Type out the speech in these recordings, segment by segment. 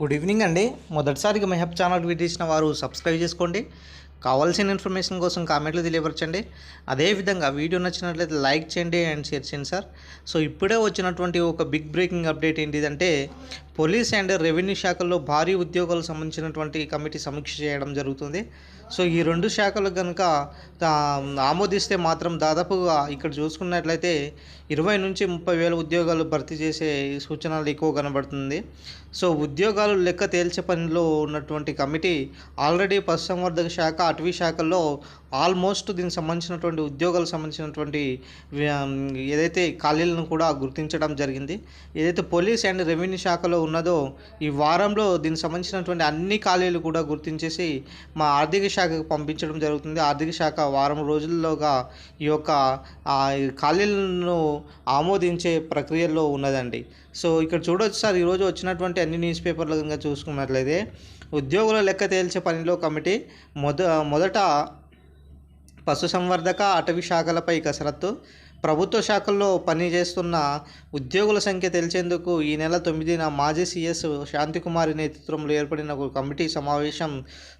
Good evening అండి. మొదటిసారిగా Mehab channel వీడియోసిన వారు సబ్స్క్రైబ్ చేసుకోండి. కావాల్సిన ఇన్ఫర్మేషన్ కోసం కామెంట్లు తెలియపరచండి. అదేవిధంగా వీడియో నచ్చినట్లయితే లైక్ చేయండి అండ్ షేర్ చేయండి సార్. సో ఇప్పుడే వచ్చినటువంటి ఒక బిగ్ బ్రేకింగ్ అప్డేట్ ఏంటిదంటే పోలీస్ అండ్ రెవెన్యూ శాఖల్లో భారీ ఉద్యోగాలకు సంబంధించినటువంటి కమిటీ సమీక్ష చేయడం జరుగుతుంది. సో ఈ రెండు శాఖలు కనుక ఆమోదిస్తే మాత్రం దాదాపుగా ఇక్కడ చూసుకున్నట్లయితే ఇరవై నుంచి ముప్పై వేల ఉద్యోగాలు భర్తీ చేసే సూచనలు ఎక్కువ కనబడుతుంది. సో ఉద్యోగాలు లెక్క తేల్చే పనిలో ఉన్నటువంటి కమిటీ ఆల్రెడీ పశుసంవర్ధక శాఖ అటవీ శాఖల్లో ఆల్మోస్ట్ దీనికి సంబంధించినటువంటి ఉద్యోగాలకు సంబంధించినటువంటి ఏదైతే ఖాళీలను కూడా గుర్తించడం జరిగింది. ఏదైతే పోలీస్ అండ్ రెవెన్యూ శాఖలో ఉన్నదో ఈ వారంలో దీనికి సంబంధించినటువంటి అన్ని ఖాళీలు కూడా గుర్తించేసి మా ఆర్థిక శాఖకు పంపించడం జరుగుతుంది. ఆర్థిక శాఖ వారం రోజుల్లోగా ఈ యొక్క ఖాళీలను ఆమోదించే ప్రక్రియలో ఉన్నదండి. సో ఇక్కడ చూడవచ్చు సార్ ఈరోజు వచ్చినటువంటి అన్ని న్యూస్ పేపర్లు కనుక చూసుకున్నట్లయితే ఉద్యోగుల లెక్క తేల్చే పనిలో కమిటీ మొద మొదట పశుసంవర్ధక అటవీ శాఖలపై కసరత్తు ప్రభుత్వ శాఖల్లో పనిచేస్తున్న ఉద్యోగుల సంఖ్య తెలిసేందుకు ఈ నెల తొమ్మిదిన మాజీ సీఎస్ శాంతికుమారి నేతృత్వంలో ఏర్పడిన ఒక కమిటీ సమావేశం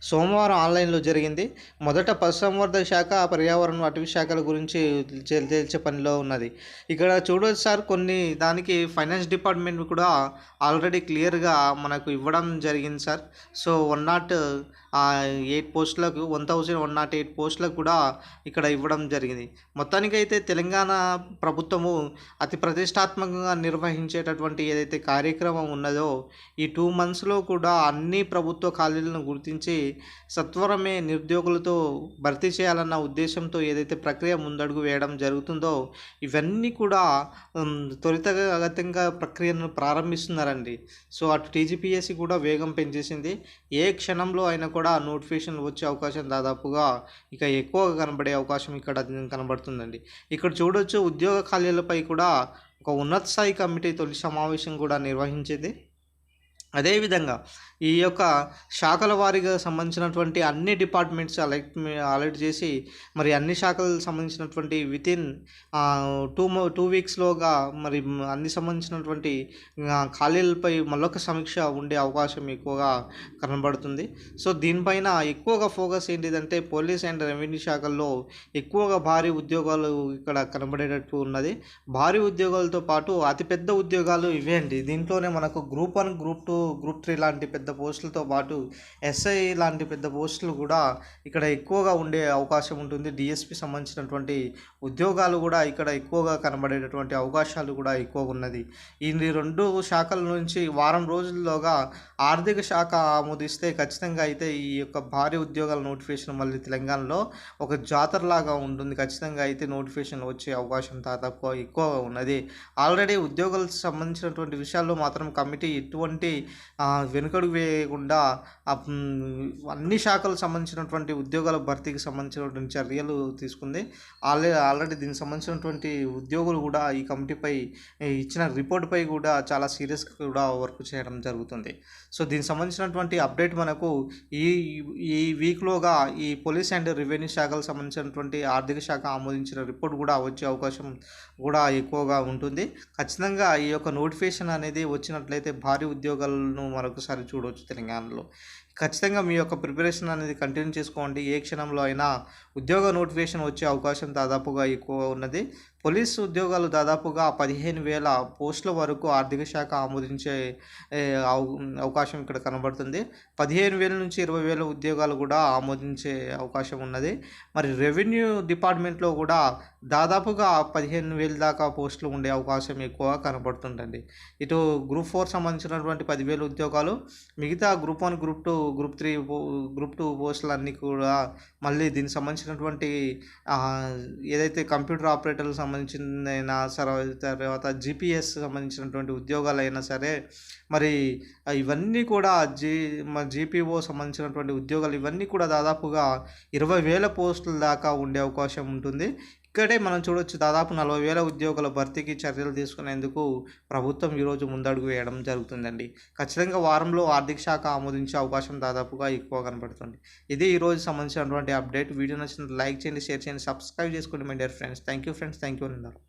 సోమవారం ఆన్లైన్లో జరిగింది. మొదట పశుసంవర్ధక శాఖ పర్యావరణం అటవీ శాఖల గురించి తేల్చే పనిలో ఉన్నది. ఇక్కడ చూడవచ్చు సార్ కొన్ని దానికి ఫైనాన్స్ డిపార్ట్మెంట్ కూడా ఆల్రెడీ క్లియర్గా మనకు ఇవ్వడం జరిగింది sir. So one naught eight పోస్టులకు one thousand one naught eight పోస్టులకు కూడా ఇక్కడ ఇవ్వడం జరిగింది. మొత్తానికైతే తెలంగాణ ప్రభుత్వము అతి ప్రతిష్టాత్మకంగా నిర్వహించేటటువంటి ఏదైతే కార్యక్రమం ఉన్నదో ఈ టూ మంత్స్లో కూడా అన్ని ప్రభుత్వ ఖాళీలను గుర్తించి సత్వరమే నిరుద్యోగులతో భర్తీ చేయాలన్న ఉద్దేశంతో ఏదైతే ప్రక్రియ ముందడుగు వేయడం జరుగుతుందో ఇవన్నీ కూడా త్వరితగతంగా ప్రక్రియను ప్రారంభిస్తున్నారండి. సో అటు టీజీపీఎస్సీ కూడా వేగం పెంచేసింది. ఏ క్షణంలో అయినా కూడా నోటిఫికేషన్ వచ్చే అవకాశం దాదాపుగా ఇక ఎక్కువగా కనబడే అవకాశం ఇక్కడ కనబడుతుందండి. ఇక్కడ వచ్చే ఉద్యోగ ఖాళీలపై కూడా ఒక ఉన్నత స్థాయి కమిటీ తొలి సమావేశం కూడా నిర్వహించింది. అదేవిధంగా ఈ యొక్క శాఖల వారీగా సంబంధించినటువంటి అన్ని డిపార్ట్మెంట్స్ అలెక్ట్ అలర్ట్ చేసి మరి అన్ని శాఖలకు సంబంధించినటువంటి వితిన్ టూ టూ వీక్స్లోగా మరి అన్ని సంబంధించినటువంటి ఖాళీలపై మళ్ళొక సమీక్ష ఉండే అవకాశం ఎక్కువగా కనబడుతుంది. సో దీనిపైన ఎక్కువగా ఫోకస్ ఏంటిదంటే పోలీస్ అండ్ రెవెన్యూ శాఖల్లో ఎక్కువగా భారీ ఉద్యోగాలు ఇక్కడ కనబడేటట్టు ఉన్నది. భారీ ఉద్యోగాలతో పాటు అతిపెద్ద ఉద్యోగాలు ఇవే అండి. దీంట్లోనే మనకు group one group two group three లాంటి పెద్ద పోస్టులతో పాటు ఎస్ఐ లాంటి పెద్ద పోస్టులు కూడా ఇక్కడ ఎక్కువగా ఉండే అవకాశం ఉంటుంది. డిఎస్పి సంబంధించినటువంటి ఉద్యోగాలు కూడా ఇక్కడ ఎక్కువగా కనబడేటటువంటి అవకాశాలు కూడా ఎక్కువగా ఉన్నది. ఈ రెండు శాఖల నుంచి వారం రోజుల్లోగా ఆర్థిక శాఖ ఆమోదిస్తే ఖచ్చితంగా అయితే ఈ యొక్క భారీ ఉద్యోగాల నోటిఫికేషన్ మళ్ళీ తెలంగాణలో ఒక జాతరలాగా ఉంటుంది. ఖచ్చితంగా అయితే నోటిఫికేషన్ వచ్చే అవకాశం తక్కువ ఎక్కువగా ఉన్నది. ఆల్రెడీ ఉద్యోగాలకు సంబంధించినటువంటి విషయాల్లో మాత్రం కమిటీ ఎటువంటి వెనుకడుగు వేయకుండా అన్ని శాఖలకు సంబంధించినటువంటి ఉద్యోగాల భర్తీకి సంబంధించినటువంటి చర్యలు తీసుకుంది. ఆల్రెడీ ఆల్రెడీ దీనికి సంబంధించినటువంటి ఉద్యోగులు కూడా ఈ కమిటీపై ఇచ్చిన రిపోర్ట్పై కూడా చాలా సీరియస్గా కూడా వర్క్ చేయడం జరుగుతుంది. సో దీనికి సంబంధించినటువంటి అప్డేట్ మనకు ఈ ఈ వీక్లోగా ఈ పోలీస్ అండ్ రెవెన్యూ శాఖలకు సంబంధించినటువంటి ఆర్థిక శాఖ ఆమోదించిన రిపోర్ట్ కూడా వచ్చే అవకాశం కూడా ఎక్కువగా ఉంటుంది. ఖచ్చితంగా ఈ యొక్క నోటిఫికేషన్ అనేది వచ్చినట్లయితే భారీ ఉద్యోగాలు ఉద్యోగాలను మరొకసారి చూడవచ్చు తెలంగాణలో. ఖచ్చితంగా మీ యొక్క ప్రిపరేషన్ అనేది కంటిన్యూ చేసుకోండి. ఏ క్షణంలో అయినా ఉద్యోగ నోటిఫికేషన్ వచ్చే అవకాశం దాదాపుగా ఎక్కువ ఉన్నది. పోలీసు ఉద్యోగాలు దాదాపుగా పదిహేను వేల పోస్టుల వరకు ఆర్థిక శాఖ ఆమోదించే అవకాశం ఇక్కడ కనబడుతుంది. పదిహేను వేల నుంచి ఇరవై వేల ఉద్యోగాలు కూడా ఆమోదించే అవకాశం ఉన్నది. మరి రెవెన్యూ డిపార్ట్మెంట్లో కూడా దాదాపుగా పదిహేను వేల దాకా పోస్టులు ఉండే అవకాశం ఎక్కువ కనబడుతుందండి. ఇటు గ్రూప్ ఫోర్ సంబంధించినటువంటి పదివేల ఉద్యోగాలు మిగతా group one group two group three group two పోస్టులు అన్నీ కూడా మళ్ళీ దీనికి సంబంధించినటువంటి ఏదైతే కంప్యూటర్ ఆపరేటర్లకు సంబంధించిన తర్వాత జీపీఎస్ సంబంధించినటువంటి ఉద్యోగాలు అయినా సరే మరి ఇవన్నీ కూడా జీ జీపీఓ సంబంధించినటువంటి ఉద్యోగాలు ఇవన్నీ కూడా దాదాపుగా ఇరవై వేల పోస్టుల దాకా ఉండే అవకాశం ఉంటుంది. ఇక్కడే మనం చూడొచ్చు దాదాపు నలభై వేల ఉద్యోగుల భర్తీకి చర్యలు తీసుకునేందుకు ప్రభుత్వం ఈరోజు ముందడుగు వేయడం జరుగుతుందండి. ఖచ్చితంగా వారంలో ఆర్థిక శాఖ ఆమోదించే అవకాశం దాదాపుగా ఎక్కువ కనబడుతుంది ఇది ఈరోజు సంబంధించినటువంటి అప్డేట్. వీడియో నచ్చిన లైక్ చేయండి షేర్ చేయండి సబ్స్క్రైబ్ చేసుకోండి my dear friends. Thank you friends thank you అన్నారు.